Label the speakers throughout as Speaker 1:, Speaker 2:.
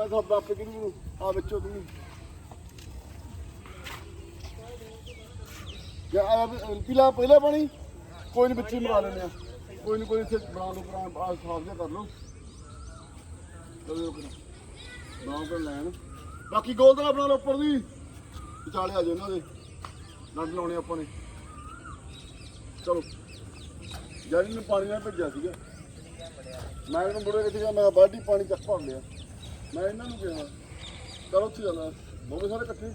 Speaker 1: ਮੈਂ ਤਾਂ ਬਾਪੇ ਕਿਹਨੂੰ ਆ ਵਿੱਚੋਂ ਤੂੰ। ਯਾ ਆ ਪਿਲਾ ਪਹਿਲਾ ਪਾਣੀ? ਕੋਈ ਨਹੀਂ ਵਿੱਚੇ ਮਰਾ ਲੈਣੇ ਆ। ਕੋਈ ਨਹੀਂ ਕੋਈ ਇੱਥੇ ਬਣਾ ਲਓ ਕਰਾਂ ਆ ਸਾਫ਼ ਜਿਹਾ ਕਰ ਲਓ। ਚਲੋ ਕਰਾਂ ਨਾ ਲੈਣ। ਬਾਕੀ ਗੋਲ ਦਾ ਬਣਾ ਲਓ ਉੱਪਰ ਦੀ। ਵਿਚਾਲੇ ਆ ਜਾਓ ਇਹਨਾਂ ਦੇ। ਨਟ ਲਾਉਣੇ ਆਪਾਂ ਨੇ। ਚਲੋ। ਜਾਨੀ ਨੂੰ ਪਾਣੀ ਨਾਲ ਭੇਜਿਆ ਸੀਗਾ। ਮੈਂ ਇਹਨੂੰ ਮੁੜੇ ਕਿੱਥੇ ਗਿਆ, ਮੈਂ ਕਿਹਾ ਪਾਣੀ ਚੱਕ ਭਰ ਲਿਆ। ਮੈਂ ਇਹਨਾਂ ਨੂੰ ਕਿਹਾ, ਚਲੋ ਉੱਥੇ ਜਾਣਾ ਬੋਵੇ ਸਾਰੇ ਇਕੱਠੇ।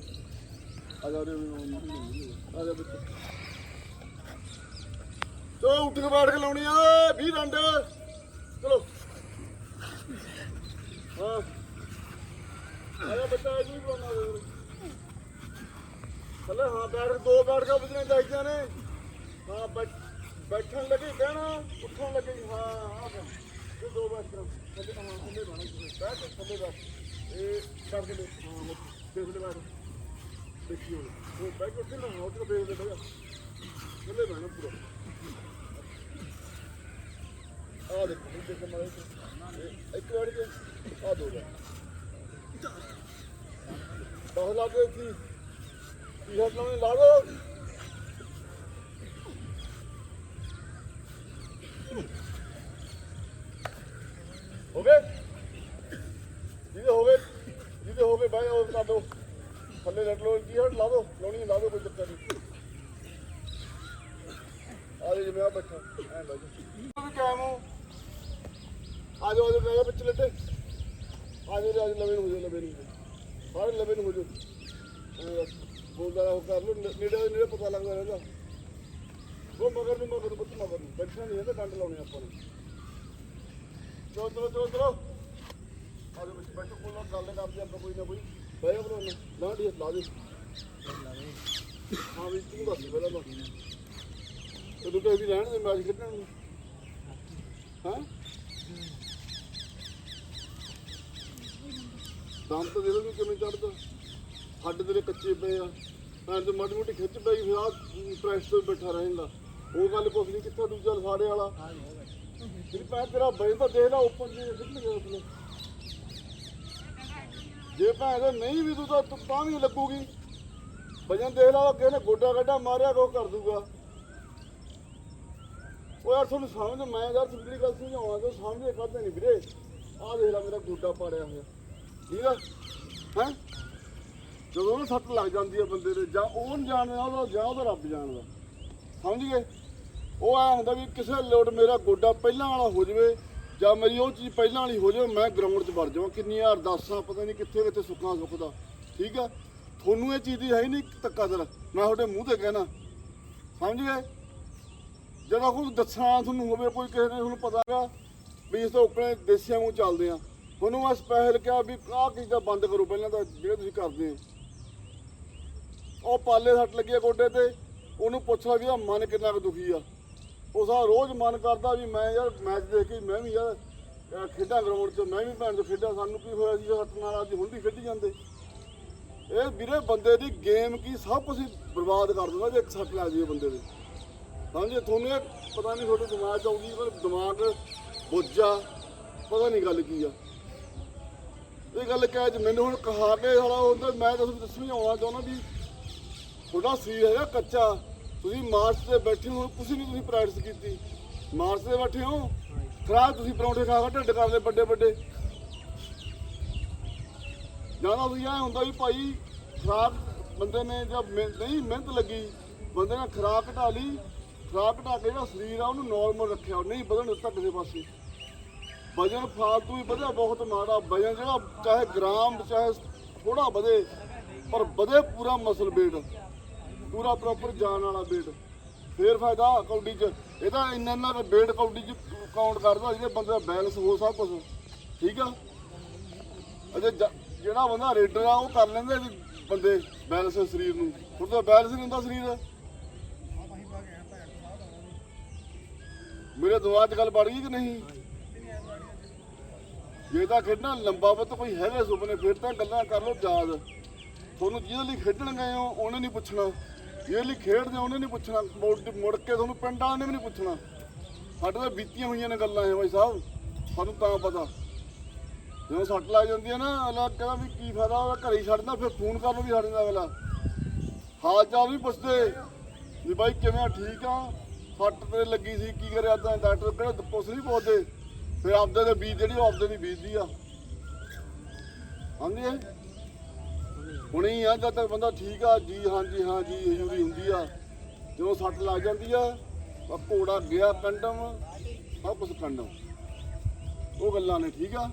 Speaker 1: ਆ ਜਾ ਰੇ ਆ ਜਾ ਬੱਚੇ ਚਲੋ ਉੱਠ ਕੇ ਬਾੜ ਕੇ ਲਾਉਣੀ ਆ 20 ਡੰਡੇ ਚਲੋ। ਹਾਂ। ਆ ਜਾ ਬੱਚਾ ਜੀ ਬਣਾ ਥੱਲੇ ਹਾਂ, ਬੈਠ ਦੋ ਬੈਠ ਕੇ ਬਜਣੇ ਚਾਹੀਦੇ ਨੇ। ਹਾਂ ਬੈਠਣ ਲੱਗੇ, ਕਹਿਣਾ, ਉੱਠਣ ਲੱਗੇ, ਹਾਂ, ਆ ਜਾ। ਦੋ ਬੈਠ ਕਰ ਥੱਲੇ ਹਾਂ ਥੱਲੇ ਬਣਾ ਬੈਠ ਥੱਲੇ ਬੈਠ ਇਹ ਕਰ ਦੇ ਹਾਂ ਦੇਖ। ਲੈ ਬੈਠ ਦੇਖਿਓ ਉਹ ਬੈਠ ਉੱਥੇ ਨਾ ਉੱਥੇ ਦੇਖ ਲੈ ਬੈਠ ਥੱਲੇ ਬੈਠ ਪੂਰਾ ਆ ਦੇਖੋ ਇਹ ਦੇਖ ਇੱਕ ਵਾਰ ਕੇ ਆ ਦੋ ਬੈਠ ਬਹੁਤ ਲੱਗੇ ਸੀ ਟੀ ਸ਼ਰਟ ਲਾਉਣੀ? ਹੋ ਗਏ ਜਿਹਦੇ ਹੋ ਗਏ ਜਿਹਦੇ ਹੋ ਗਏ ਬਾਈ ਉਹ ਲਾ ਦੋ। ਥੱਲੇ ਲੱਟ ਲੋ ਟੀ ਸ਼ਰਟ ਲਾ ਦੋ, ਲਾਉਣੀ ਲਾ ਦੋ ਕੋਈ ਚੱਕਰ ਨਹੀਂ। ਆ ਜੇ ਜਿਵੇਂ ਬੈਠਾ। ਐ ਲਾ ਜੀ। ਕਾਇਮ ਹੋ। ਆ ਜਾਓ ਆ ਜਾਓ ਮੇਰੇ ਲੱਟੇ ਆ ਜਾਓ ਆ ਜਾਓ, ਲਵੇ ਨੂੰ ਹੋ ਜਾਓ, ਲਵੇ ਨੂੰ ਸਾਰੇ ਲਵੇ ਨੂੰ ਹੋ ਜਾਓ। ਬੋਲਦਾ ਉਹ ਕਰ ਲੋ ਨੇੜੇ ਨੇੜੇ ਪਤਾ ਲੱਗਦਾ ਰਹਿੰਦਾ। ਉਹ ਮਗਰ ਨੂੰ ਮਗਰ ਨੂੰ ਬੱਤ ਮਗਰ ਨੂੰ। ਬੈਠਣਾ ਨਹੀਂ ਇਹਦੇ ਡੰਡ ਲਾਉਣੇ ਆਪਾਂ ਨੇ। ਚਲੋ ਚਲੋ ਚਲੋ ਚਲੋ। ਆ ਵਿੱਚ ਬੈਠੋ ਕੋਲ ਗੱਲ ਕਰਦੇ ਆਪਾਂ ਕੋਈ ਨਾ ਕੋਈ। ਬਹਿ ਬਰੋ ਨਾ ਢੀ ਲਾ ਦੇ। ਹਾਂ ਵੀ, ਤੂੰ ਦੱਸ ਪਹਿਲਾਂ ਤਾਂ। ਤੇ ਤੂੰ ਕਹਿੰਦੀ ਰਹਿਣ ਦੇ ਮੈਚ ਖੇਡਣ ਨੂੰ। ਹਾਂ? ਦਮ ਤਾਂ ਦੇ ਦੋ ਕਿਵੇਂ ਚੜਦਾ ਹੱਡ ਤੇਰੇ ਕੱਚੇ ਪਏ ਆ। ਐਂ ਤੇ ਮਾੜੀ ਮੋਟੀ ਖਿੱਚ ਪਈ, ਫਿਰ ਆ ਪ੍ਰੈਸ ਤੋਂ ਬੈਠਾ ਰਹੇਗਾ ਉਹ ਗੱਲ ਕੁਛ ਨਹੀਂ ਕਿੱਥੇ ਦੂਜਾ ਲਸਾੜੇ ਵਾਲਾ? ਜਿਹੜੀ ਪੈ ਤੇਰਾ ਬੈਂ ਤਾਂ ਦੇਖ ਲੈ ਉੱਪਰ ਜੀ ਕਿੱਥੇ ਗਿਆ ਉਸਨੇ ਜੇ ਭੈਣ ਦੇ ਨਹੀਂ ਵੀ ਤੂੰ ਤਾਂ ਤੂੰ ਤਾਂ ਵੀ ਲੱਗੂਗੀ। ਵਜਨ ਦੇਖ ਲਾ, ਅੱਗੇ ਨੇ ਗੋਡਾ ਗੱਡਾ ਮਾਰਿਆ ਕੋ ਕਰ ਦੂਗਾ। ਉਹ ਯਾਰ ਤੁਹਾਨੂੰ ਸਮਝ, ਮੈਂ ਯਾਰ ਸਿੱਧੀ ਗੱਲ ਸਮਝਾਉਣਾ ਤੇ ਸਮਝੇ ਕਰਦੇ ਨਹੀਂ ਵੀਰੇ? ਆਹ ਦੇਖ ਲੈ ਮੇਰਾ ਗੋਡਾ ਪਾੜਿਆ ਹੋਇਆ। ਠੀਕ ਆ? ਹੈ? ਜਦੋਂ ਉਹਨੂੰ ਸੱਟ ਲੱਗ ਜਾਂਦੀ ਹੈ ਬੰਦੇ ਦੇ ਜਾਂ ਉਹ ਨਹੀਂ ਜਾਣਦਾ ਉਹਦਾ, ਜਾਂ ਉਹਦਾ ਰੱਬ ਜਾਣਦਾ। ਸਮਝ ਗਏ? ਉਹ ਆ ਹੁੰਦਾ ਵੀ ਕਿਸੇ ਲੋੜ ਮੇਰਾ ਗੋਡਾ ਪਹਿਲਾਂ ਵਾਲਾ ਹੋ ਜਾਵੇ ਜਾਂ ਮੇਰੀ ਉਹ ਚੀਜ਼ ਪਹਿਲਾਂ ਵਾਲੀ ਹੋ ਜਾਵੇ, ਮੈਂ ਗਰਾਊਂਡ 'ਚ ਵੜ ਜਾਵਾਂ, ਕਿੰਨੀਆਂ ਅਰਦਾਸਾਂ ਪਤਾ ਨਹੀਂ ਕਿੱਥੇ ਕਿੱਥੇ ਸੁੱਖਾਂ ਸੁੱਖਦਾ। ਠੀਕ ਆ? ਤੁਹਾਨੂੰ ਇਹ ਚੀਜ਼ ਦੀ ਹੈ ਹੀ ਨਹੀਂ ਤੱਕਾਦਰ ਮੈਂ ਤੁਹਾਡੇ ਮੂੰਹ ਤੇ ਕਹਿਣਾ। ਸਮਝ ਗਏ? ਜਦੋਂ ਕੋਈ ਦੱਸਣਾ ਤੁਹਾਨੂੰ ਹੋਵੇ, ਕੋਈ ਕਿਸੇ ਨੇ ਤੁਹਾਨੂੰ ਪਤਾ ਹੈਗਾ ਵੀ ਇਸ ਤੋਂ ਆਪਣੇ ਦੇਸੀਆਂ ਨੂੰ ਚੱਲਦੇ ਆ ਤੁਹਾਨੂੰ ਮੈਂ ਸਪੈਸ਼ਲ ਕਿਹਾ ਵੀ ਆਹ ਚੀਜ਼ ਦਾ ਬੰਦ ਕਰੋ, ਪਹਿਲਾਂ ਤਾਂ ਜਿਹੜੇ ਤੁਸੀਂ ਕਰਦੇ ਹੋ। ਉਹ ਪਾਲੇ ਸੱਟ ਲੱਗੀ ਆ ਗੋਡੇ ਤੇ, ਉਹਨੂੰ ਪੁੱਛ ਲਾ ਵੀ ਇਹਦਾ ਮਨ ਕਿੰਨਾ ਕੁ ਦੁਖੀ ਆ। ਉਹ ਸਾ ਰੋਜ਼ ਮਨ ਕਰਦਾ ਵੀ ਮੈਂ ਯਾਰ ਮੈਚ ਦੇਖ ਕੇ ਮੈਂ ਵੀ ਯਾਰ, ਅਹ ਖੇਡਾਂ ਗਰਾਊਂਡ 'ਚ, ਮੈਂ ਵੀ ਭੈਣ ਤੋਂ ਖੇਡਾਂ, ਸਾਨੂੰ ਕੀ ਹੋਇਆ ਸੀ ਸੱਟ ਨਾਲ ਅੱਜ ਹੁਣ ਵੀ ਖੇਡੀ ਜਾਂਦੇ। ਇਹ ਵੀਰੇ ਬੰਦੇ ਦੀ ਗੇਮ ਕੀ ਸਭ ਕੁਝ ਬਰਬਾਦ ਕਰ ਦਿੰਦਾ ਜੇ ਇੱਕ ਸੱਟ ਲੱਗ ਜਾਏ ਬੰਦੇ ਦੇ। ਸਮਝੇ ਤੁਹਾਨੂੰ ਇਹ ਪਤਾ ਨਹੀਂ ਤੁਹਾਡੇ ਦਿਮਾਗ 'ਚ ਆਉਂਦੀ ਪਰ ਦਿਮਾਗ ਬੁੱਝਾ, ਪਤਾ ਨਹੀਂ ਗੱਲ ਕੀ ਆ। ਇਹ ਗੱਲ ਕਹਿ ਚ ਮੈਨੂੰ ਹੁਣ ਕਹਾ ਕੇ ਸਾਲਾ ਉਹਦਾ ਮੈਂ ਤੁਹਾਨੂੰ ਦੱਸਣੀ ਆਉਣਾ ਚਾਹੁੰਦਾ ਵੀ ਤੁਹਾਡਾ ਸਰੀਰ ਹੈਗਾ ਕੱਚਾ। ਤੁਸੀਂ ਮਾਰਚ ਤੇ ਬੈਠੇ ਹੋ, ਕੁਛ ਨਹੀਂ ਤੁਸੀਂ ਪ੍ਰੈਕਟਿਸ ਕੀਤੀ। ਮਾਰਚ ਤੇ ਬੈਠੇ ਹੋ, ਖਰਾਬ ਤੁਸੀਂ ਪਰੌਂਠੇ ਖਾ ਕੇ ਢਿੱਡ ਕਰਦੇ ਲਏ ਵੱਡੇ ਵੱਡੇ। ਜ਼ਿਆਦਾ ਤੁਸੀਂ ਐ ਹੁੰਦਾ ਵੀ ਭਾਈ ਖਰਾਬ ਬੰਦੇ ਨੇ ਜਦ ਨਹੀਂ, ਮਿਹਨਤ ਲੱਗੀ, ਬੰਦੇ ਨੇ ਖਰਾਬ ਘਟਾ ਲਈ, ਖਰਾਬ ਘਟਾ ਕੇ ਜਿਹੜਾ ਸਰੀਰ ਆ ਉਹਨੂੰ ਨਾਰਮਲ ਰੱਖਿਆ, ਨਹੀਂ ਵਧਣ ਦਿੱਤਾ ਕਿਸੇ ਪਾਸੇ। ਵਜਨ ਫਾਲਤੂ ਹੀ ਵਧਿਆ, ਬਹੁਤ ਮਾੜਾ। ਵਜਨ ਜਿਹੜਾ ਚਾਹੇ ਗ੍ਰਾਮ, ਚਾਹੇ ਥੋੜਾ ਵਧੇ, ਪਰ ਵਧੇ ਪੂਰਾ ਮਸਲ weight ਪੂਰਾ ਪ੍ਰੋਪਰ ਜਾਣ ਵਾਲਾ weight ਫੇਰ ਫਾਇਦਾ ਕੌਡੀ ਚ। ਇਹਦਾ ਇੰਨਾ ਇੰਨਾ weight ਕੌਡੀ ਚ ਕਾਊਂਟ ਕਰਦਾ ਜਿਹਦੇ ਬੰਦੇ ਦਾ ਬੈਲੈਂਸ ਹੋ ਸਭ ਕੁਝ ਠੀਕ ਆ? ਅਜੇ ਜਿਹੜਾ ਬੰਦਾ ਰੇਡਰ ਆ, ਉਹ ਕਰ ਲੈਂਦੇ ਜੀ ਬੰਦੇ ਬੈਲੈਂਸ ਸਰੀਰ ਨੂੰ। ਹੁਣ ਤਾਂ ਬੈਲੈਂਸ ਨਹੀਂ ਹੁੰਦਾ ਸਰੀਰ। ਮੇਰੇ ਦਿਮਾਗ 'ਚ ਗੱਲ ਬੜ ਗਈ ਕਿ ਨਹੀਂ? ਜੇ ਤਾਂ ਖੇਡਣਾ ਲੰਬਾ ਵੱਤ ਕੋਈ ਹੈਗੇ ਸੁਪਨੇ, ਫਿਰ ਤਾਂ ਗੱਲਾਂ ਕਰ ਲੋ ਯਾਦ। ਤੁਹਾਨੂੰ ਜਿਹਦੇ ਲਈ ਖੇਡਣ ਗਏ ਹੋ, ਉਹਨੇ ਨਹੀਂ ਪੁੱਛਣਾ। ਜਿਹਦੇ ਲਈ ਖੇਡਦੇ ਉਹਨੇ ਨਹੀਂ ਪੁੱਛਣਾ। ਮੁੜ ਮੁੜ ਕੇ ਤੁਹਾਨੂੰ ਪਿੰਡ ਨੇ ਵੀ ਨਹੀਂ ਪੁੱਛਣਾ। ਸਾਡੇ ਤਾਂ ਬੀਤੀਆਂ ਹੋਈਆਂ ਨੇ ਗੱਲਾਂ ਇਹ ਬਾਈ ਸਾਹਿਬ। ਸਾਨੂੰ ਤਾਂ ਪਤਾ। ਜਦੋਂ ਸੱਟ ਲੱਗ ਜਾਂਦੀ ਹੈ ਨਾ, ਅਗਲਾ ਕਹਿੰਦਾ ਵੀ ਕੀ ਫਾਇਦਾ ਉਹਦਾ ਘਰੇ ਹੀ ਛੱਡਦਾ ਫਿਰ ਫੋਨ ਕਰਨ ਨੂੰ ਵੀ ਛੱਡ ਅਗਲਾ। ਹਾਲ ਚਾਲ ਵੀ ਪੁੱਛਦੇ। ਵੀ ਬਾਈ ਕਿਵੇਂ ਆ, ਠੀਕ ਆ? ਸੱਟ ਤੇ ਲੱਗੀ ਸੀ, ਕੀ ਕਰਿਆ ਤਾਂ ਡਾਕਟਰ ਕਿਹੜਾ ਪੁੱਛ ਨਹੀਂ ਪੁੱਛਦੇ। ਫਿਰ ਆਪਦੇ ਦੇ ਬੀਜ ਜਿਹੜੀ ਉਹ ਆਪਦੇ ਦੀ ਬੀਜਦੀ ਆ। ਹਾਂਜੀ ਹੈ ਹੁਣੇ ਹੀ ਆ, ਜਦ ਤੱਕ ਬੰਦਾ ਠੀਕ ਆ, ਜੀ ਹਾਂਜੀ ਹਾਂ, ਜੀ ਹਜ਼ੂਰੀ ਹੁੰਦੀ ਆ। ਜਦੋਂ ਸੱਟ ਲੱਗ ਜਾਂਦੀ ਆ ਤਾਂ ਘੋੜਾ ਗਿਆ ਕੰਡਮ ਸਭ ਕੁਝ ਕੰਡਮ ਉਹ ਗੱਲਾਂ ਨੇ, ਠੀਕ ਆ? ਆ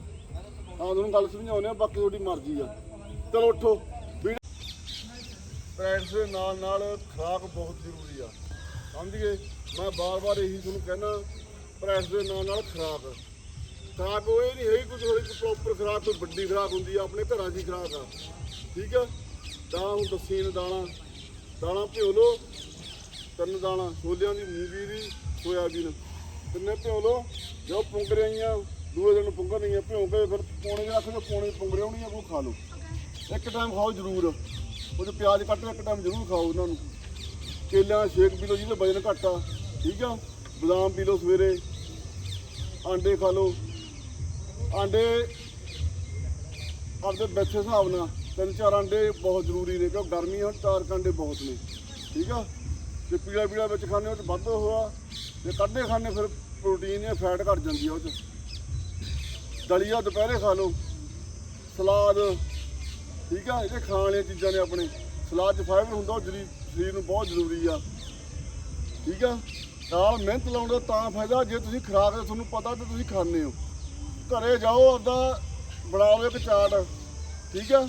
Speaker 1: ਤੁਹਾਨੂੰ ਗੱਲ ਸਮਝਾਉਂਦੇ ਆ, ਬਾਕੀ ਤੁਹਾਡੀ ਮਰਜ਼ੀ ਆ। ਚਲੋ ਉੱਠੋ। ਵੀਡੀਓ ਪ੍ਰੈਕਟਿਸ ਦੇ ਨਾਲ ਨਾਲ ਖੁਰਾਕ ਬਹੁਤ ਜ਼ਰੂਰੀ ਆ। ਸਮਝ ਮੈਂ ਬਾਰ-ਬਾਰ ਇਹੀ ਤੁਹਾਨੂੰ ਕਹਿਣਾ ਪ੍ਰੈਕਟਿਸ ਦੇ ਨਾਲ ਨਾਲ ਖੁਰਾਕ। ਖੁਰਾਕ ਉਹ ਇਹ ਨਹੀਂ ਹੈ ਕੁਝ ਹੋਈ ਪ੍ਰੋਪਰ ਖੁਰਾਕ, ਕੋਈ ਵੱਡੀ ਖੁਰਾਕ ਹੁੰਦੀ ਆ, ਆਪਣੇ ਘਰਾਂ ਦੀ ਖੁਰਾਕ ਆ। ਠੀਕ ਆ? ਤਾਂ ਹੁਣ ਦਸੀਨ ਦਾਣਾ ਦਾਣਾ ਭਿਓ ਲਓ। ਤਿੰਨ ਦਾਣਾ ਛੋਲਿਆਂ ਦੀ ਮੂੰਗੀ ਦੀ, ਸੋਇਆਬੀਨ। ਤਿੰਨੇ ਭਿਓ ਲਓ। ਜੋ ਪੁੰਗ ਰਹੀਆਂ ਦੂਏ ਦਿਨ ਪੁੰਗਰ ਨਹੀਂ ਭਿਓ ਕੇ ਫਿਰ ਪੌਣੇ ਦੇ ਰੱਖ ਦਿਓ ਪੌਣੇ ਪੁੰਗ ਰਿਉਣੀ ਉਹ ਖਾ ਲਓ। ਇੱਕ ਟਾਈਮ ਖਾਓ ਜ਼ਰੂਰ। ਉਹ ਜੋ ਪਿਆਜ਼ ਕੱਟ ਇੱਕ ਟਾਈਮ ਜ਼ਰੂਰ ਖਾਓ ਉਹਨਾਂ ਨੂੰ। ਕੇਲਾ ਸ਼ੇਕ ਪੀ ਲਓ, ਜਿਹਦੇ ਵਜਨ ਘੱਟ ਆ, ਠੀਕ ਆ? ਬਦਾਮ ਪੀ ਲਓ ਸਵੇਰੇ। ਆਂਡੇ ਖਾ ਲਓ। ਆਂਡੇ ਆਪਦੇ ਬੈਠੇ ਹਿਸਾਬ ਨਾਲ। ਤਿੰਨ ਚਾਰ ਆਂਡੇ ਬਹੁਤ ਜ਼ਰੂਰੀ ਨੇ, ਕਿਉਂ ਗਰਮੀ ਹੁਣ ਚਾਰ ਕੁ ਆਂਡੇ ਬਹੁਤ ਨੇ। ਠੀਕ ਆ? ਤੇ ਪੀਲਾ ਪੀਲਾ ਵਿੱਚ ਖਾਣੇ ਉਹ ਚ ਵੱਧ ਹੋਆ ਤੇ ਕੱਢੇ ਖਾਣੇ ਫਿਰ ਪ੍ਰੋਟੀਨ ਜਾਂ ਫੈਟ ਘਟ ਜਾਂਦੀ ਆ ਉਹ ਚ। ਦਲੀਆ ਦੁਪਹਿਰੇ ਖਾ ਲਓ। ਸਲਾਦ, ਠੀਕ ਆ? ਇਹਦੇ ਖਾਣ ਵਾਲੀਆਂ ਚੀਜ਼ਾਂ ਨੇ ਆਪਣੇ। ਸਲਾਦ ਚ ਫਾਈਬਰ ਹੁੰਦਾ, ਉਹ ਜਰੀ, ਸਰੀਰ ਨੂੰ ਬਹੁਤ ਜ਼ਰੂਰੀ ਆ। ਠੀਕ ਆ? ਨਾਲ ਮਿਹਨਤ ਲਾਉਣ ਦਾ ਤਾਂ ਫਾਇਦਾ, ਜੇ ਤੁਸੀਂ ਖਰਾਬ ਹੈ ਤੁਹਾਨੂੰ ਪਤਾ ਤੇ ਤੁਸੀਂ ਖਾਂਦੇ ਹੋ। ਘਰੇ ਜਾਓ ਆਪਦਾ ਬਣਾ ਲਓ ਇੱਕ ਚਾਟ। ਠੀਕ ਆ?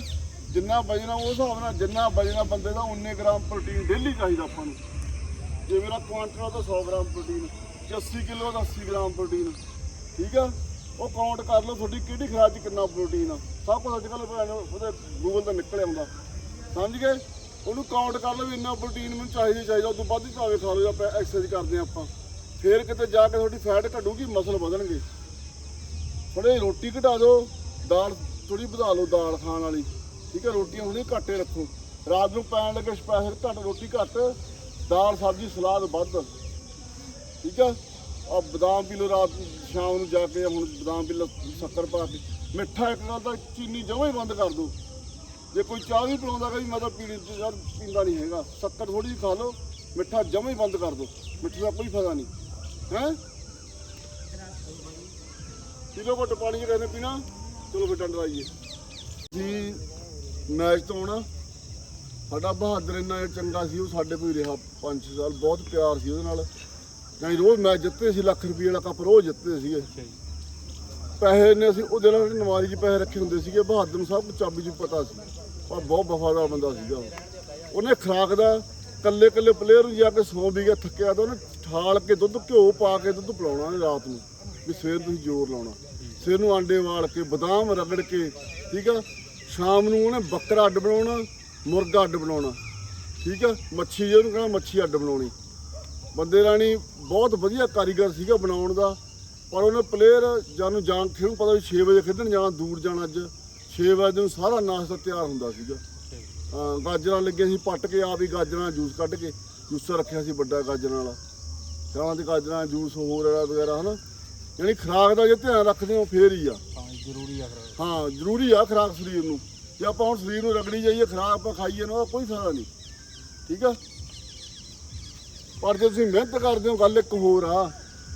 Speaker 1: ਜਿੰਨਾ ਵਜਣਾ ਉਸ ਹਿਸਾਬ ਨਾਲ ਜਿੰਨਾ ਵਜਣਾ ਬੰਦੇ ਦਾ 19 ਗ੍ਰਾਮ ਪ੍ਰੋਟੀਨ ਡੇਲੀ ਚਾਹੀਦਾ ਆਪਾਂ ਨੂੰ। ਜੇ ਮੇਰਾ ਕੁਆਂਟਲ ਤਾਂ 100 ਗ੍ਰਾਮ ਪ੍ਰੋਟੀਨ ਜੇ 80 ਕਿਲੋ ਦਾ 80 ਗ੍ਰਾਮ ਪ੍ਰੋਟੀਨ, ਠੀਕ ਆ? ਉਹ ਕਾਊਂਟ ਕਰ ਲਓ ਤੁਹਾਡੀ ਕਿਹੜੀ ਖੁਰਾਕ 'ਚ ਕਿੰਨਾ ਪ੍ਰੋਟੀਨ ਆ। ਸਭ ਕੁਝ ਅੱਜ ਕੱਲ੍ਹ ਉਹਦੇ ਗੂਗਲ ਤੇ ਨਿਕਲ ਆਉਂਦਾ। ਸਮਝ ਗਏ? ਉਹਨੂੰ ਕਾਊਂਟ ਕਰ ਲਓ ਵੀ ਇੰਨਾ ਪ੍ਰੋਟੀਨ ਮੈਨੂੰ ਚਾਹੀਦਾ ਚਾਹੀਦਾ ਉਸ ਤੋਂ ਵੱਧ ਹੀ ਭਾਵੇਂ ਖਾ ਲਓ ਜਾਂ ਆਪਾਂ ਐਕਸਰਸਾਈਜ਼ ਕਰਦੇ ਹਾਂ ਆਪਾਂ। ਫੇਰ ਕਿਤੇ ਜਾ ਕੇ ਤੁਹਾਡੀ ਫੈਟ ਘਟੂਗੀ ਮਸਲ ਵਧਣਗੇ। ਥੋੜੀ ਰੋਟੀ ਘਟਾ ਦਿਓ, ਦਾਲ ਥੋੜੀ ਵਧਾ ਲਓ, ਦਾਲ ਖਾਣ ਵਾਲੀ। ਠੀਕ ਹੈ ਰੋਟੀਆਂ ਥੋੜੀ ਘੱਟੇ ਰੱਖੋ। ਰਾਤ ਨੂੰ ਪੈਣ ਲੱਗੇ ਸਪੈਸ਼ਲ ਘੱਟ ਰੋਟੀ ਘੱਟ, ਦਾਲ, ਸਬਜ਼ੀ, ਸਲਾਦ ਵੱਧ। ਠੀਕ ਆ ਆ ਬਦਾਮ ਪੀ ਲਓ ਰਾਤ ਸ਼ਾਮ ਨੂੰ ਜਾ ਕੇ ਹੁਣ ਬਦਾਮ ਪੀ ਲਓ, ਸ਼ੱਕਰ ਪਾ ਕੇ। ਮਿੱਠਾ ਇੱਕ ਗੱਲ ਦਾ, ਚੀਨੀ ਜਮਾਂ ਹੀ ਬੰਦ ਕਰ ਦਿਓ। ਜੇ ਕੋਈ ਚਾਹ ਵੀ ਪਿਲਾਉਂਦਾ ਕਦੀ ਮੈਂ ਤਾਂ ਪੀਣੀ ਯਾਰ ਪੀਂਦਾ ਨਹੀਂ ਹੈਗਾ। ਸ਼ੱਕਰ ਥੋੜੀ ਜਿਹੀ ਖਾ ਲਓ, ਮਿੱਠਾ ਜਮਾਂ ਹੀ ਬੰਦ ਕਰ ਦਿਓ। ਮਿੱਠੇ ਦਾ ਕੋਈ ਫਾਇਦਾ ਨਹੀਂ। ਹੈ? ਕਿਲੋ ਘੱਟ ਪਾਣੀ ਚ ਪੀਣਾ, ਚਲੋ ਫਿਰ ਟੰਡ ਲਾਈਏ। ਜੀ ਮੈਚ ਤੋਂ ਆਉਣਾ। ਸਾਡਾ ਬਹਾਦਰ ਇੰਨਾ ਚੰਗਾ ਸੀ, ਉਹ ਸਾਡੇ ਕੋਈ ਰਿਹਾ 5 ਸਾਲ। ਬਹੁਤ ਪਿਆਰ ਸੀ ਉਹਦੇ ਨਾਲ। ਕਈ ਰੋਜ਼ ਮੈਚ ਜਿੱਤੇ ਸੀ, ਲੱਖ ਰੁਪਏ ਵਾਲਾ ਕੱਪ ਰੋਜ਼ ਜਿੱਤਦੇ ਸੀਗੇ। ਪੈਸੇ ਨੇ ਅਸੀਂ ਉਹਦੇ ਨਾਲ ਨਵਾਰੀ 'ਚ ਪੈਸੇ ਰੱਖੇ ਹੁੰਦੇ ਸੀਗੇ। ਬਹਾਦਰ ਨੂੰ ਸਭ ਚਾਬੀ 'ਚ ਪਤਾ ਸੀ। ਪਰ ਬਹੁਤ ਵਫਾਦਾਰ ਬੰਦਾ ਸੀਗਾ ਉਹਨੇ ਖਰਾਕ ਦਾ ਕੱਲੇ ਕੱਲੇ ਪਲੇਅਰ ਨੂੰ ਜਾ ਕੇ ਸੌਂ ਵੀ ਗਿਆ ਥੱਕਿਆ ਤਾਂ ਉਹਨੇ ਠਾਲ ਕੇ ਦੁੱਧ ਘਿਓ ਪਾ ਕੇ ਦੁੱਧ ਪਿਲਾਉਣਾ ਉਹਨੇ ਰਾਤ ਨੂੰ। ਵੀ ਸਵੇਰ ਤੁਸੀਂ ਜ਼ੋਰ ਲਾਉਣਾ। ਸਵੇਰ ਨੂੰ ਆਂਡੇ ਵਾਲ ਕੇ, ਬਦਾਮ ਰਗੜ ਕੇ, ਠੀਕ ਆ? ਸ਼ਾਮ ਨੂੰ ਉਹਨੇ ਬੱਕਰਾ ਅੱਡ ਬਣਾਉਣਾ, ਮੁਰਗਾ ਅੱਡ ਬਣਾਉਣਾ। ਠੀਕ ਆ? ਮੱਛੀ ਜਿਹਨੂੰ ਕਹਿੰਦਾ ਮੱਛੀ ਅੱਡ ਬਣਾਉਣੀ। ਬੰਦੇ ਰਾਣੀ ਬਹੁਤ ਵਧੀਆ ਕਾਰੀਗਰ ਸੀਗਾ ਬਣਾਉਣ ਦਾ। ਪਰ ਉਹਨੇ ਪਲੇਅਰ ਜਾਨੂੰ ਜਾਣ ਖੇਡੂ ਪਤਾ ਵੀ 6 ਵਜੇ ਖੇਡਣ ਜਾਣਾ, ਦੂਰ ਜਾਣਾ ਅੱਜ। 6 ਵਜੇ ਨੂੰ ਸਾਰਾ ਨਾਸ਼ਤਾ ਤਿਆਰ ਹੁੰਦਾ ਸੀਗਾ। ਗਾਜਰਾਂ ਲੱਗੀਆਂ ਸੀ ਪੱਟ ਕੇ, ਆਪ ਹੀ ਗਾਜਰਾਂ ਜੂਸ ਕੱਢ ਕੇ, ਜੂਸਾ ਰੱਖਿਆ ਸੀ ਵੱਡਾ ਗਾਜਰਾਂ ਵਾਲਾ। ਚਾਹਾਂ ਦੇ ਗਾਜਰਾਂ ਜੂਸ ਹੋਰ ਵਾਲਾ ਵਗੈਰਾ, ਹਨਾ? ਯਾਨੀ ਖੁਰਾਕ ਦਾ ਜੇ ਧਿਆਨ ਰੱਖਦੇ ਹੋ ਫੇਰ ਹੀ ਆ।
Speaker 2: ਹਾਂ ਜ਼ਰੂਰੀ ਆ ਫਿਰ
Speaker 1: ਹਾਂ ਜ਼ਰੂਰੀ ਆ ਖੁਰਾਕ ਸਰੀਰ ਨੂੰ। ਜੇ ਆਪਾਂ ਹੁਣ ਸਰੀਰ ਨੂੰ ਰਗੜੀ ਜਾਈਏ ਖੁਰਾਕ ਆਪਾਂ ਖਾਈਏ ਨਾ ਉਹਦਾ ਕੋਈ ਫਾਇਦਾ ਨਹੀਂ। ਠੀਕ ਆ? ਪਰ ਜੇ ਤੁਸੀਂ ਮਿਹਨਤ ਕਰਦੇ ਹੋ ਗੱਲ ਇੱਕ ਹੋਰ ਆ।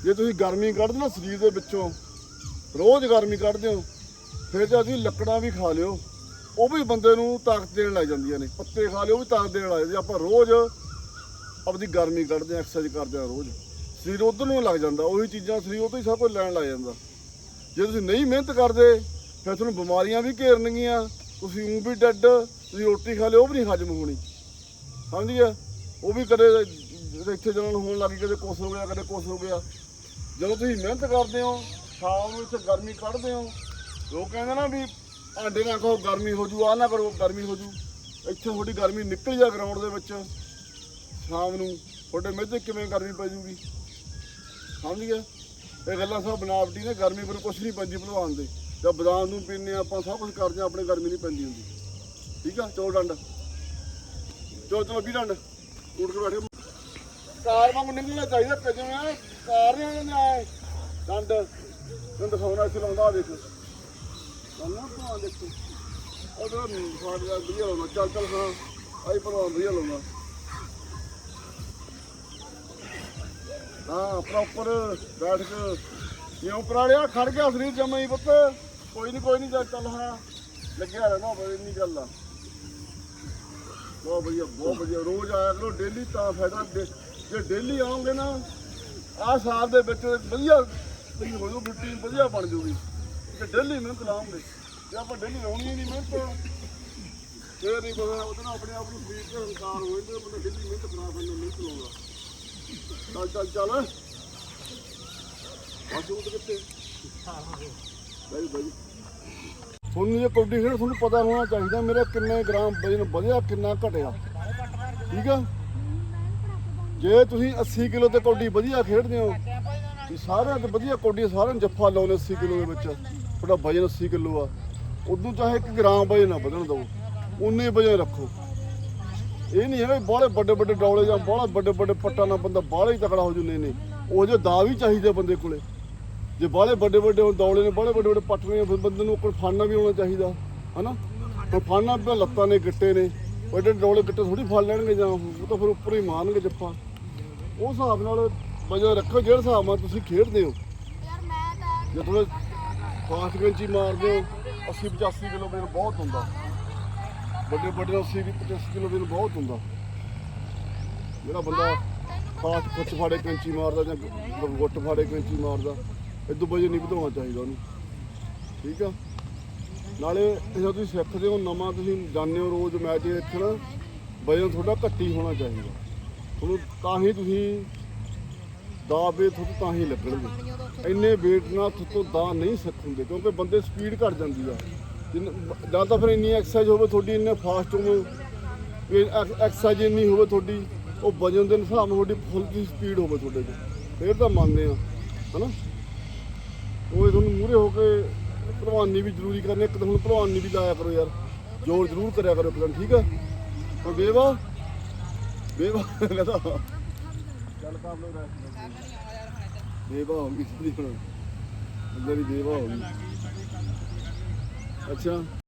Speaker 1: ਜੇ ਤੁਸੀਂ ਗਰਮੀ ਕੱਢਦੇ ਨਾ ਸਰੀਰ ਦੇ ਵਿੱਚੋਂ ਰੋਜ਼ ਗਰਮੀ ਕੱਢਦੇ ਹੋ ਫਿਰ ਜੇ ਤੁਸੀਂ ਲੱਕੜਾਂ ਵੀ ਖਾ ਲਿਓ। ਉਹ ਵੀ ਬੰਦੇ ਨੂੰ ਤਾਕਤ ਦੇਣ ਲੱਗ ਜਾਂਦੀਆਂ ਨੇ। ਪੱਤੇ ਖਾ ਲਿਓ ਉਹ ਵੀ ਤਾਕਤ ਦੇਣ ਲੱਗ ਜਾਂਦੀ। ਆਪਾਂ ਰੋਜ਼ ਆਪਦੀ ਗਰਮੀ ਕੱਢਦੇ ਆ ਐਕਸਰਸਾਈਜ਼ ਕਰਦੇ ਆ ਰੋਜ਼। ਸਰੀਰ ਉਧਰ ਨੂੰ ਲੱਗ ਜਾਂਦਾ, ਉਹੀ ਚੀਜ਼ਾਂ ਸਰੀਰ ਉਹ ਤੋਂ ਹੀ ਸਭ ਕੁਝ ਲੈਣ ਲੱਗ ਜਾਂਦਾ। ਜੇ ਤੁਸੀਂ ਨਹੀਂ ਮਿਹਨਤ ਕਰਦੇ, ਫਿਰ ਤੁਹਾਨੂੰ ਬਿਮਾਰੀਆਂ ਵੀ ਘੇਰਨਗੀਆਂ, ਤੁਸੀਂ ਉਂ ਵੀ ਡੱਡ, ਤੁਸੀਂ ਰੋਟੀ ਖਾ ਲਿਓ ਉਹ ਵੀ ਨਹੀਂ ਹਜਮ ਹੋਣੀ। ਸਮਝ ਗਿਆ ਉਹ ਵੀ ਕਦੇ ਇੱਥੇ ਜਨਨ ਹੋਣ ਲੱਗੀ ਕਦੇ ਕੁਛ ਹੋ ਗਿਆ, ਕਦੇ ਕੁਛ ਹੋ ਗਿਆ। ਜਦੋਂ ਤੁਸੀਂ ਮਿਹਨਤ ਕਰਦੇ ਹੋ, ਸ਼ਾਮ ਨੂੰ ਇੱਥੇ ਗਰਮੀ ਕੱਢਦੇ ਹੋ, ਲੋਕ ਕਹਿੰਦੇ ਨਾ ਵੀ ਆਂਡੇ ਨਾ ਖਾਓ, ਗਰਮੀ ਹੋ ਜੂ ਆ ਨਾ ਕਰੋ, ਗਰਮੀ ਹੋ ਜੂ। ਇੱਥੇ ਤੁਹਾਡੀ ਗਰਮੀ ਨਿਕਲ ਜਾ ਗਰਾਊਂਡ ਦੇ ਵਿੱਚ। ਸ਼ਾਮ ਨੂੰ ਤੁਹਾਡੇ ਮੇਦੇ ਕਿਵੇਂ ਗਰਮੀ ਪੈ ਜੂਗੀ? ਸਮਝ ਗਿਆ ਇਹ ਗੱਲਾਂ ਸਭ ਬਨਾਵਟੀ ਨੇ, ਗਰਮੀ ਪਰ ਕੁਛ ਨਹੀਂ ਪੈਂਦੀ ਭਲਵਾਨ ਦੇ। ਜਦ ਬਦਾਮ ਨੂੰ ਪੀਂਦੇ ਆਪਾਂ, ਸਭ ਕੁਝ ਕਰਦੇ ਹਾਂ, ਆਪਣੇ ਗਰਮੀ ਨਹੀਂ ਪੈਂਦੀ ਹੁੰਦੀ। ਠੀਕ ਆ? ਚੋ ਡੰਡ। ਚੋ ਚੋ ਵੀ ਡੰਡ। ਉੱਠ ਕੇ ਬੈਠੇ। ਕਾਰ ਵਾਂਗ ਨਿਕਲਣਾ ਚਾਹੀਦਾ ਕਿਵੇਂ ਕਾਰ ਨਹੀਂ ਆਉਂਦੇ ਡੰਡ। ਤੈਨੂੰ ਦਿਖਾਉਣਾ ਇੱਥੇ ਲਾਉਂਦਾ ਦੇਖ। ਗੱਲਾਂ ਭਲਵਾਨ ਦੇਖੋ। ਉਹਦਾ ਸਾਡੇ ਦਾ ਵਧੀਆ ਲਾਉਣਾ ਚੱਲ ਚੱਲ, ਹਾਂ। ਆਈ ਭਲਵਾਨ ਵਧੀਆ ਲਾਉਣਾ ਹਾਂ ਪ੍ਰੋਪਰ ਬੈਠ ਕੇ। ਜਿਉਂ ਪਰਾੜਿਆ ਖੜ ਗਿਆ ਸਰੀਰ ਜਮਾ ਹੀ ਪੁੱਤ। ਕੋਈ ਨਹੀਂ ਕੋਈ ਨਹੀਂ ਚੱਲ ਹਾਂ। ਲੱਗਿਆ ਰਹਿਣਾ ਬਈ ਇੰਨੀ ਗੱਲ ਆ। ਬਹੁਤ ਵਧੀਆ ਬਹੁਤ ਵਧੀਆ। ਰੋਜ਼ ਆਇਆ ਕਰੋ ਡੇਲੀ ਤਾਂ ਫਾਇਦਾ। ਜੇ ਡੇਲੀ ਆਉਂਗੇ ਨਾ, ਆਹ ਸਾਲ ਦੇ ਵਿੱਚ ਵਧੀਆ ਵੀ ਹੋ ਜੂ ਰੁਟੀਨ ਵਧੀਆ ਬਣ ਜੂਗੀ ਜੇ ਡੇਲੀ ਮਿਹਨਤ ਲਾਉਂਗੇ ਜੇ ਆਪਾਂ ਡੇਲੀ ਲਾਉਣੀ ਨਹੀਂ ਮਿਹਨਤ, ਫੇਰ ਨਹੀਂ ਪਤਾ, ਉਹਦੇ ਨਾਲ ਆਪਣੇ ਆਪ ਨੂੰ ਸਰੀਰ ਤੇ ਹੰਕਾਰ ਹੋ ਜਾਂਦੇ, ਬੰਦਾ ਡੇਲੀ ਮਿਹਨਤ ਕਰਾ ਬੰਦਾ ਮਿਹਨਤ ਲਾਉਂਦਾ। ਚੱਲ ਚੱਲ ਚੱਲ। ਬਾਕੀ ਉਹ ਕਿੱਥੇ? ਬਾਈ ਬਾਈ ਤੁਹਾਨੂੰ ਇਹ ਕਬੱਡੀ ਤੁਹਾਨੂੰ ਪਤਾ ਹੋਣਾ ਚਾਹੀਦਾ, ਮੇਰਾ ਕਿੰਨੇ ਗ੍ਰਾਮ ਵਜਨ ਵਧਿਆ, ਕਿੰਨਾ ਘਟਿਆ। ਠੀਕ ਆ? ਜੇ ਤੁਸੀਂ 80 ਕਿਲੋ ਤੇ ਕੌਡੀ ਵਧੀਆ ਖੇਡਦੇ ਹੋ, ਵੀ ਸਾਰਿਆਂ ਤੇ ਵਧੀਆ ਕੌਡੀ ਸਾਰਿਆਂ ਨੂੰ ਜੱਫਾ ਲਾਉਂਦੇ 80 ਕਿਲੋ ਦੇ ਵਿੱਚ। ਤੁਹਾਡਾ ਵਜਨ 80 ਕਿਲੋ ਆ। ਉਦੋਂ ਚਾਹੇ 1 ਗ੍ਰਾਮ ਵਜਨ ਨਾ ਵਧਣ ਦਿਓ, ਉਨੇ ਵਜਨ ਰੱਖੋ। ਇਹ ਨਹੀਂ ਹੈਗਾ ਬਾਹਲੇ ਵੱਡੇ ਵੱਡੇ ਡੌਲੇ ਜਾਂ ਬਾਹਲਾ ਵੱਡੇ ਵੱਡੇ ਪੱਟਾਂ ਨਾਲ ਬੰਦਾ ਬਾਹਲਾ ਹੀ ਤਕੜਾ ਹੋ ਜੂ। ਨਹੀਂ ਨਹੀਂ। ਉਹ ਜੇ ਦਾ ਵੀ ਚਾਹੀਦੇ ਬੰਦੇ ਕੋਲੇ। ਜੇ ਬਾਹਲੇ ਵੱਡੇ ਵੱਡੇ ਹੁਣ ਦੌਲੇ ਨੇ ਬਾਹਲੇ ਵੱਡੇ ਵੱਡੇ ਪੱਟ ਨੇ ਫਿਰ ਬੰਦੇ ਨੂੰ ਕੋਈ ਫੜਨਾ ਵੀ ਆਉਣਾ ਚਾਹੀਦਾ ਹਨਾ? ਹੁਣ ਫੜਨਾ ਵੀ ਲੱਤਾਂ ਨੇ ਗਿੱਟੇ ਨੇ। ਵੱਡੇ ਡੌਲੇ ਗਿੱਟੇ ਥੋੜੀ ਫੜ ਲੈਣਗੇ ਜਾਂ ਉਹ ਤਾਂ ਫਿਰ ਉੱਪਰ ਹੀ ਮਾਰਨਗੇ ਜੱਫਾ। ਉਹ ਹਿਸਾਬ ਨਾਲ ਵਜਨ ਰੱਖੋ ਜਿਹੜੇ ਹਿਸਾਬ ਨਾਲ ਤੁਸੀਂ ਖੇਡਦੇ ਹੋ।
Speaker 2: ਯਾਰ ਮੈਂ ਤਾਂ
Speaker 1: ਜੇ ਥੋੜੇ ਫਾਸਟ ਗੰਚੀ ਮਾਰਦੇ ਹੋ 80 85 ਕਿਲੋ ਵਜਨ ਬਹੁਤ ਹੁੰਦਾ। ਵੱਡੇ ਵੱਡੇ ਦਾ 80 85 ਕਿਲੋ ਵਜਨ ਬਹੁਤ ਹੁੰਦਾ। ਜਿਹੜਾ ਬੰਦਾ ਫਾਸਟ ਖੁੱਚ ਫਾੜੇ, ਕੈਂਚੀ ਮਾਰਦਾ ਜਾਂ ਗੁੱਟ ਫਾੜੇ, ਕੈਂਚੀ ਮਾਰਦਾ ਇਦੋਂ ਵਜਨ ਨਹੀਂ ਵਧਾਉਣਾ ਚਾਹੀਦਾ ਉਹਨੂੰ। ਠੀਕ ਆ? ਨਾਲੇ ਜਦੋਂ ਤੁਸੀਂ ਸਿੱਖਦੇ ਹੋ, ਨਵਾਂ ਤੁਸੀਂ ਜਾਣਦੇ ਹੋ ਰੋਜ਼ ਮੈਚ ਦੇਖਣ, ਵਜਨ ਤੁਹਾਡਾ ਘੱਟੀ ਹੋਣਾ ਚਾਹੀਦਾ। ਤੁਹਾਨੂੰ ਤਾਂ ਹੀ ਤੁਸੀਂ ਦਾ ਵੇ ਤੁਹਾਨੂੰ ਤਾਂ ਹੀ ਲੱਗਣਗੇ। ਇੰਨੇ ਵੇਟ ਨਾਲ ਤੁਹਾਨੂੰ ਦਾ ਨਹੀਂ ਸਿੱਖ ਹੁੰਦੇ, ਕਿਉਂਕਿ ਬੰਦੇ ਸਪੀਡ ਘਟ ਜਾਂਦੀ ਆ। ਜਾਂ ਤਾਂ ਫਿਰ ਇੰਨੀ ਐਕਸਰਸਾਈਜ਼ ਹੋਵੇ ਤੁਹਾਡੀ, ਇੰਨੇ ਫਾਸਟ ਹੋਵੇ ਐਕਸਰਸਾਈਜ਼ ਇੰਨੀ ਹੋਵੇ ਤੁਹਾਡੀ, ਉਹ ਵਜਨ ਦੇ ਹਿਸਾਬ ਨਾਲ ਤੁਹਾਡੀ ਫੁੱਲ ਦੀ ਸਪੀਡ ਹੋਵੇ ਤੁਹਾਡੇ 'ਚ ਫਿਰ ਤਾਂ ਮੰਨਦੇ ਆ, ਹਨਾ? ਉਹ ਤੁਹਾਨੂੰ ਮੂਰੇ ਹੋ ਕੇ ਭਲਵਾਨੀ ਵੀ ਜ਼ਰੂਰੀ ਕਰਨੀ, ਇੱਕ ਤਾਂ ਹੁਣ ਭਲਵਾਨੀ ਵੀ ਲਾਇਆ ਕਰੋ ਯਾਰ। ਜ਼ੋਰ ਜ਼ਰੂਰ ਕਰਿਆ ਕਰੋ ਇੱਕ ਠੀਕ ਆ? ਹੁਣ ਬੇਵਾ ਬੇਵਾ ਲੈਦਾ ਚੱਲ ਕੰਮ ਲੋ ਬੇਵਾ ਹੋ ਗਈ ਸਿੱਧੀ ਹੁਣ ਅੰਦਰ ਹੀ ਬੇਵਾ ਹੋ ਗਈ। ਅੱਛਾ।